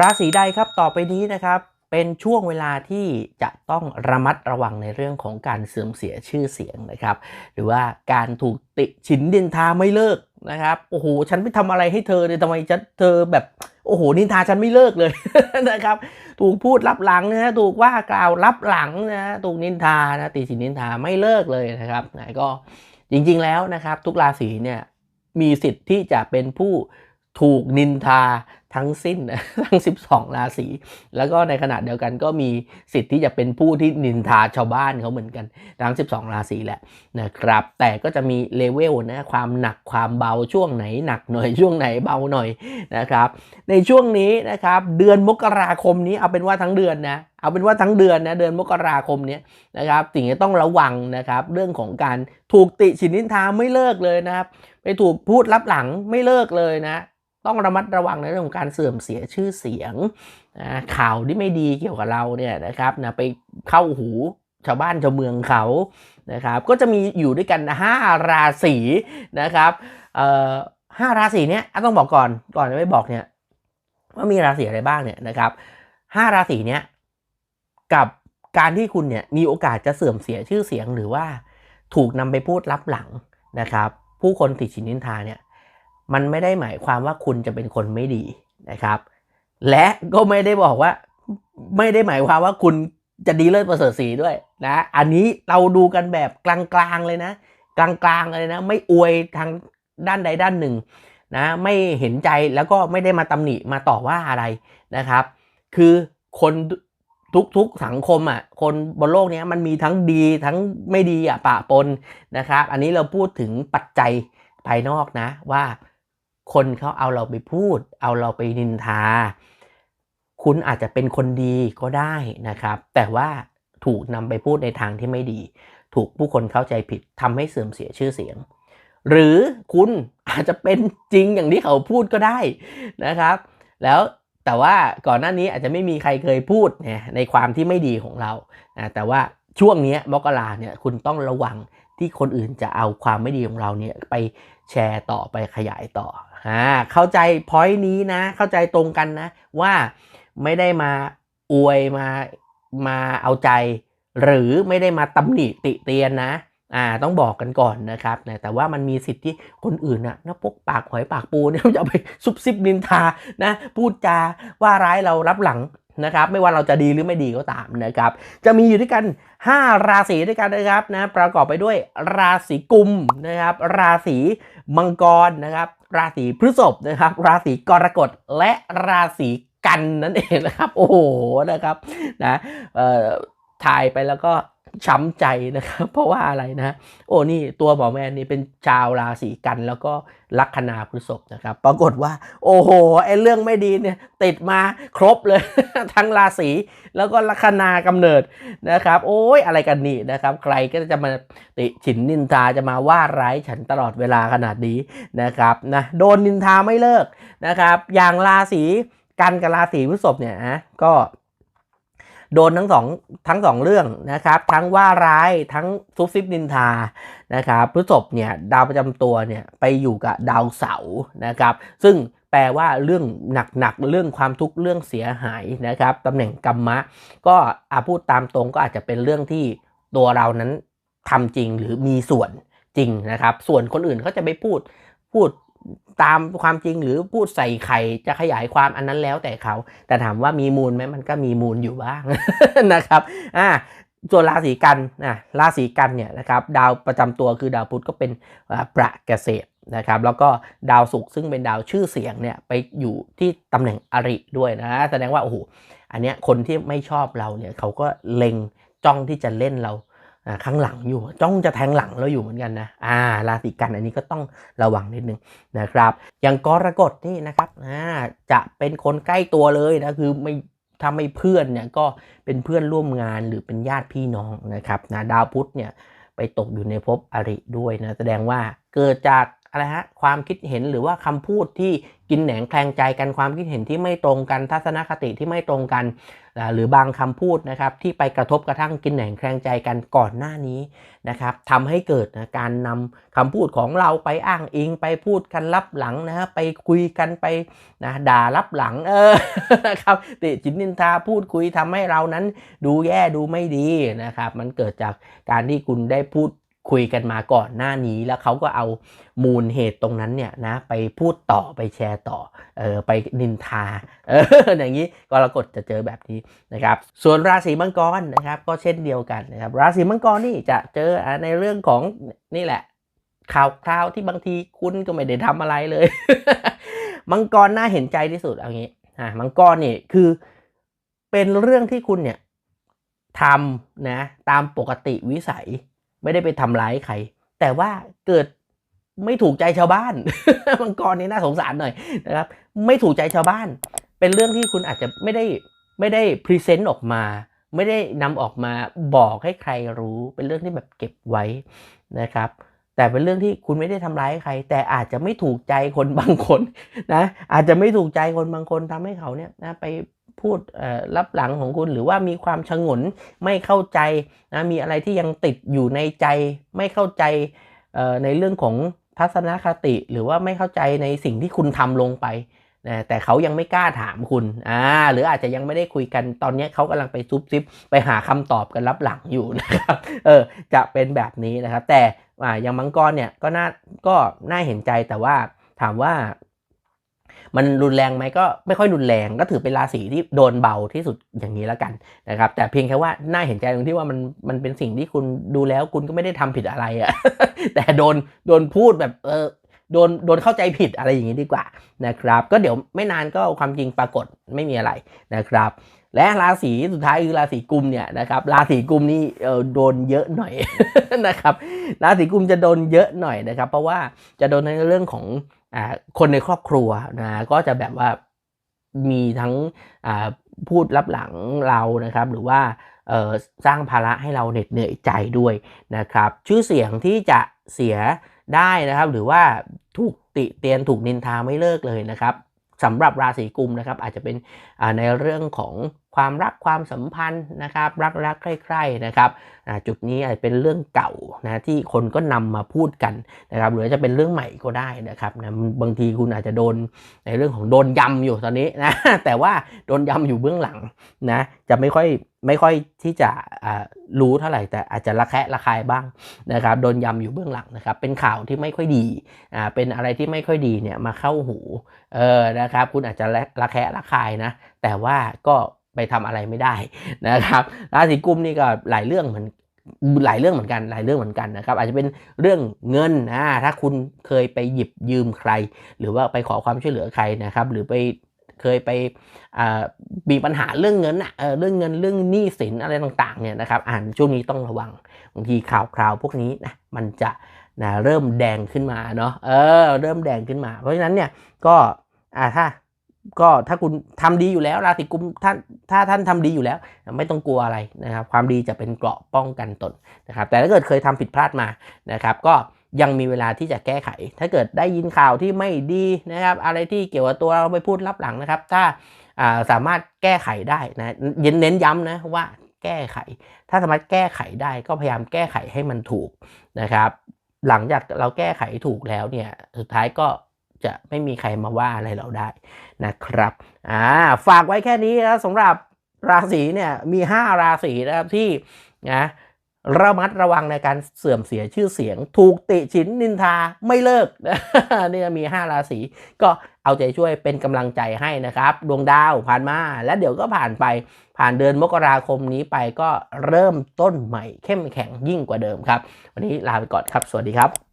ราศีใดครับต่อไปนี้นะครับ เป็นช่วงเวลาที่จะต้องระมัดระวังในเรื่องของการเสื่อมเสียชื่อเสียงนะครับ หรือว่าการถูกติฉินดินทาไม่เลิกนะครับโอ้โหฉันไปทำอะไรให้เธอเนี่ยทำไมฉันเธอแบบโอ้โหนินทาฉันไม่เลิกเลยนะครับ ถูกพูดรับหลังนะถูกว่ากล่าวรับหลังนะฮะถูกนินทานะติฉินนินทาไม่เลิกเลยนะครับนะก็จริงๆแล้วนะครับ ทุกราศีเนี่ยมีสิทธิ์ที่จะเป็นผู้ถูกนินทา ทั้งสิ้นทั้ง 12 ราศีแล้วก็ในขณะเดียวกันก็มีสิทธิ์ที่จะเป็นผู้ที่นินทาชาวบ้านเขาเหมือนกันทั้ง 12 ราศีแหละนะครับ แต่ก็จะมีเลเวลนะความหนักความเบาช่วงไหนหนักหน่อยช่วงไหนเบาหน่อยนะครับ ในช่วงนี้นะครับเดือนมกราคมนี้เอาเป็นว่าทั้งเดือนนะเอาเป็นว่าทั้งเดือนนะเดือนมกราคมนี้นะครับสิ่งที่ต้องระวังนะครับ เรื่องของการถูกติฉินนินทาไม่เลิกเลยนะครับ ไปถูกพูดรับหลังไม่เลิกเลยนะ ต้องระมัดระวังในเรื่องของการเสื่อมเสียชื่อเสียงข่าวที่ไม่ดีเกี่ยวกับเราเนี่ยนะครับนะไปเข้าหูชาวบ้านชาวเมืองเขานะครับก็จะมีอยู่ด้วยกัน 5 ราศีนะครับเอ่อห้าราศีเนี้ยต้องบอกก่อนก่อนจะไม่บอกเนี่ยว่ามีราศีอะไรบ้างเนี่ยนะครับห้าราศีเนี้ยกับการที่คุณเนี่ยมีโอกาสจะเสื่อมเสียชื่อเสียงหรือว่าถูกนำไปพูดรับหลังนะครับ ผู้คนติดชินนินทาเนี่ย มันไม่ได้หมายความว่าคุณจะเป็นคนไม่ดีนะครับ และก็ไม่ได้บอกว่า ไม่ได้หมายความว่าคุณจะดีเลิศประเสริฐสีด้วยนะ อันนี้เราดูกันแบบกลางๆเลยนะ กลางๆเลยนะ ไม่อวยทางด้านใดด้านหนึ่งนะ ไม่เห็นใจแล้วก็ไม่ได้มาตำหนิมาต่อว่าอะไรนะครับ คือคนทุกๆสังคมอะคนบนโลกนี้มันมีทั้งดีทั้งไม่ดีอะปะปนนะครับ อันนี้เราพูดถึงปัจจัยภายนอกนะว่า คนเขาเอาเราไปพูด เอาเราไปนินทา คุณอาจจะเป็นคนดีก็ได้นะครับ แต่ว่าถูกนำไปพูดในทางที่ไม่ดี ถูกผู้คนเข้าใจผิดทำให้เสื่อมเสียชื่อเสียง หรือคุณอาจจะเป็นจริงอย่างที่เขาพูดก็ได้นะครับ แล้วแต่ว่าก่อนหน้านี้อาจจะไม่มีใครเคยพูดเนี่ยในความที่ไม่ดีของเรานะแต่ว่าช่วงนี้มกราเนี่ยคุณต้องระวัง ที่คนอื่นจะเอาความไม่ดีของเราเนี่ยไปแชร์ต่อไปขยายต่ออ่าเข้าใจพอยต์นี้นะ เข้าใจตรงกันนะ ว่าไม่ได้มาอวยมามาเอาใจ หรือไม่ได้มาตำหนิติเตียนนะอ่าต้องบอกกันก่อนนะครับนะแต่ว่ามันมีสิทธิ์ที่คนอื่นนะนะพกปากหอยปากปูเนี่ยจะไปซุบซิบนินทานะ พูดจาว่าร้ายเรารับหลัง นะครับไม่ว่าเราจะดีหรือไม่ดีก็ตามนะครับจะมีอยู่ด้วยกัน 5 ราศีด้วยกันนะครับนะประกอบไปด้วยราศีกุมนะครับราศีมังกรนะครับราศีพฤษภนะครับราศีกรกฎและราศีกันนั่นเองนะครับโอ้โหนะครับนะเอ่อถ่ายไปแล้วก็ ช้ำใจนะครับ เพราะว่าอะไรนะโอ้นี่ตัวหมอแมนนี่เป็นชาวราศีกันแล้วก็ลัคนาพฤษภนะครับ ปรากฏว่า โอ้โหไอ้เรื่องไม่ดีเนี่ยติดมาครบเลย ทั้งราศีแล้วก็ลัคนากำเนิดนะครับ โอ้ยอะไรกันนี่นะครับ ใครก็จะมาติฉินนินทาจะมาว่าร้ายฉันตลอดเวลาขนาดนี้นะครับนะโดนนินทาไม่เลิกนะครับ อย่างราศีกันกับราศีพฤษภเนี่ยนะก็ โดนทั้งสองทั้งสองเรื่องนะครับ ทั้งว่าร้ายทั้งซุบซิบนินทานะครับพฤษภเนี่ยดาวประจำตัวเนี่ยไปอยู่กับดาวเสาร์นะครับ ซึ่งแปลว่าเรื่องหนักๆเรื่องความทุกข์เรื่องเสียหายนะครับตำแหน่งกรรมะ ก็อาพูดตามตรงก็อาจจะเป็นเรื่องที่ตัวเรานั้นทำจริงหรือมีส่วนจริงนะครับ ส่วนคนอื่นเขาจะไปพูดพูด ตามความจริงหรือพูดใส่ไข่จะขยายความอันนั้นแล้วแต่เขา แต่ถามว่ามีมูลไหมมันก็มีมูลอยู่บ้างนะครับอ่าส่วนราศีกันนะราศีกันเนี่ยนะครับดาวประจำตัวคือดาวพุธก็เป็นประเกษตรนะครับแล้วก็ดาวศุกร์ซึ่งเป็นดาวชื่อเสียงเนี่ยไปอยู่ที่ตำแหน่งอริด้วยนะแสดงว่าโอ้โหอันเนี้ยคนที่ไม่ชอบเราเนี่ยเขาก็เล็งจ้องที่จะเล่นเรา ข้างหลังอยู่ จ้องจะแทงหลังเราอยู่เหมือนกันนะอ่าราศีกันอันนี้ก็ต้องระวังนิดนึงนะครับ อย่างกรกฎนี่นะครับอ่าจะเป็นคนใกล้ตัวเลยนะคือไม่ถ้าไม่เพื่อนเนี่ยก็เป็นเพื่อนร่วมงานหรือเป็นญาติพี่น้องนะครับนะดาวพุธเนี่ยไปตกอยู่ในภพอริด้วยนะแสดงว่าเกิดจาก อะไรฮะความคิดเห็นหรือว่าคำพูดที่กินแหนงแคลงใจกันความคิดเห็นที่ไม่ตรงกันทัศนคติที่ไม่ตรงกัน หรือบางคำพูดนะครับที่ไปกระทบกระทั่งกินแหนงแคลงใจกันก่อนหน้านี้นะครับทำให้เกิดนะการนำคำพูดของเราไปอ้างอิงไปพูดกันลับหลังนะฮะไปคุยกันไปนะด่าลับหลังเออนะครับติจินนินทาพูดคุยทำให้เรานั้นดูแย่ดูไม่ดีนะครับมันเกิดจากการที่คุณได้พูด คุยกันมาก่อนหน้านี้แล้วเขาก็เอามูลเหตุตรงนั้นเนี่ยนะไปพูดต่อไปแชร์ต่อเออไปนินทาเอออย่างนี้กรกฎจะเจอแบบนี้นะครับส่วนราศีมังกรนะครับก็เช่นเดียวกันนะครับราศีมังกรนี่จะเจอในเรื่องของนี่แหละ ข่าวคราวที่บางทีคุณก็ไม่ได้ทำอะไรเลย มังกรน่าเห็นใจที่สุดเอางี้อ่ามังกรนี่คือเป็นเรื่องที่คุณเนี่ยทำนะตามปกติวิสัย ไม่ได้ไปทำร้ายใคร แต่ว่าเกิดไม่ถูกใจชาวบ้าน มังกรนี่น่าสงสารหน่อยนะครับ ไม่ถูกใจชาวบ้าน เป็นเรื่องที่คุณอาจจะไม่ได้ไม่ได้พรีเซนต์ออกมา ไม่ได้นำออกมาบอกให้ใครรู้ เป็นเรื่องที่แบบเก็บไว้นะครับ แต่เป็นเรื่องที่คุณไม่ได้ทำร้ายใคร แต่อาจจะไม่ถูกใจคนบางคนนะ อาจจะไม่ถูกใจคนบางคนทำให้เขาเนี่ยนะไป พูดรับหลังของคุณ หรือว่ามีความชงนไม่เข้าใจนะมีอะไรที่ยังติดอยู่ในใจ ไม่เข้าใจในเรื่องของทัศนคติ หรือว่าไม่เข้าใจในสิ่งที่คุณทำลงไปนะแต่เขายังไม่กล้าถามคุณอ่าหรืออาจจะยังไม่ได้คุยกันตอนนี้เขากำลังไปซุบซิบไปหาคำตอบกันรับหลังอยู่นะครับเออจะเป็นแบบนี้นะครับ แต่อ่าอย่างมังกรเนี่ยก็น่าก็น่าเห็นใจแต่ว่าถามว่า มันรุนแรงไหมก็ไม่ค่อยรุนแรงก็ถือเป็นราศีที่โดนเบาที่สุดอย่างนี้แล้วกันนะครับ แต่เพียงแค่ว่าน่าเห็นใจตรงที่ว่ามันมันเป็นสิ่งที่คุณดูแล้วคุณก็ไม่ได้ทำผิดอะไรอะ่ะแต่โดนโดนพูดแบบเออโดนโดนเข้าใจผิดอะไรอย่างนี้ดีกว่านะครับ ก็เดี๋ยวไม่นานก็ความจริงปรากฏไม่มีอะไรนะครับ และราศีสุดท้ายคือราศีกุมเนี่ยนะครับราศีกุมนี่โดนเยอะหน่อยนะครับราศีกุมจะโดนเยอะหน่อยนะครับ เพราะว่าจะโดนในเรื่องของอคนในครอบครัวนะก็จะแบบว่ามีทั้งพูดรับหลังเรานะครับ หรือว่าสร้างภาระให้เราเหน็ดเหนื่อยใจด้วยนะครับ ชื่อเสียงที่จะเสียได้นะครับ หรือว่าถูกติเตียนถูกนินทาไม่เลิกเลยนะครับ สำหรับราศีกุมนะครับอาจจะเป็นในเรื่องของ ความรักความสัมพันธ์นะครับ รักรักใคร่ๆนะครับจุดนี้อาจจะเป็นเรื่องเก่านะที่คนก็นำมาพูดกันนะครับหรือจะเป็นเรื่องใหม่ก็ได้นะครับนะบางทีคุณอาจจะโดนในเรื่องของโดนยำอยู่ตอนนี้นะแต่ว่าโดนยำอยู่เบื้องหลังนะจะไม่ค่อยไม่ค่อยที่จะรู้เท่าไหร่แต่อาจจะระแคะระคายบ้างนะครับโดนยำอยู่เบื้องหลังนะครับเป็นข่าวที่ไม่ค่อยดีอ่าเป็นอะไรที่ไม่ค่อยดีเนี่ยมาเข้าหูเออนะครับคุณอาจจะระแคะระคายนะแต่ว่าก็ ไปทำอะไรไม่ได้นะครับราศีกุมนี่ก็หลายเรื่องเหมือนหลายเรื่องเหมือนกันหลายเรื่องเหมือนกันนะครับอาจจะเป็นเรื่องเงินอ่าถ้าคุณเคยไปหยิบยืมใคร หรือว่าไปขอความช่วยเหลือใครนะครับหรือไปเคยไปมีปัญหาเรื่องเงินอะเรื่องเงินเรื่องหนี้สินอะไรต่างๆเนี่ยนะครับอ่านช่วงนี้ต้องระวังบางทีข่าวคราวพวกนี้นะมันจะนะเริ่มแดงขึ้นมาเนาะเออเริ่มแดงขึ้นมา เพราะฉะนั้นเนี่ยก็อ่าถ้า ก็ถ้าคุณทำดีอยู่แล้วราศีกุมท่านถ้าท่านทำดีอยู่แล้ว ไม่ต้องกลัวอะไรนะครับ ความดีจะเป็นเกราะป้องกันตนนะครับ แต่ถ้าเกิดเคยทำผิดพลาดมานะครับ ก็ยังมีเวลาที่จะแก้ไข ถ้าเกิดได้ยินข่าวที่ไม่ดีนะครับ อะไรที่เกี่ยวกับตัวเราไปพูดรับหลังนะครับ ถ้าสามารถแก้ไขได้นะเน้นย้ำนะว่าแก้ไข ถ้าสามารถแก้ไขได้ก็พยายามแก้ไขให้มันถูกนะครับ หลังจากเราแก้ไขถูกแล้วเนี่ยสุดท้ายก็ จะไม่มีใครมาว่าอะไรเราได้นะครับอ่าฝากไว้แค่นี้นะสำหรับราศีเนี่ยมี 5 ราศีนะครับที่นะระมัดระวังในการเสื่อมเสียชื่อเสียง ถูกติฉินนินทาไม่เลิกนี่มี 5 ราศีก็เอาใจช่วยเป็นกำลังใจให้นะครับ ดวงดาวผ่านมา แล้วเดี๋ยวก็ผ่านไปผ่านเดือนมกราคมนี้ไปก็เริ่มต้นใหม่เข้มแข็งยิ่งกว่าเดิมครับ วันนี้ลาไปก่อนครับ สวัสดีครับ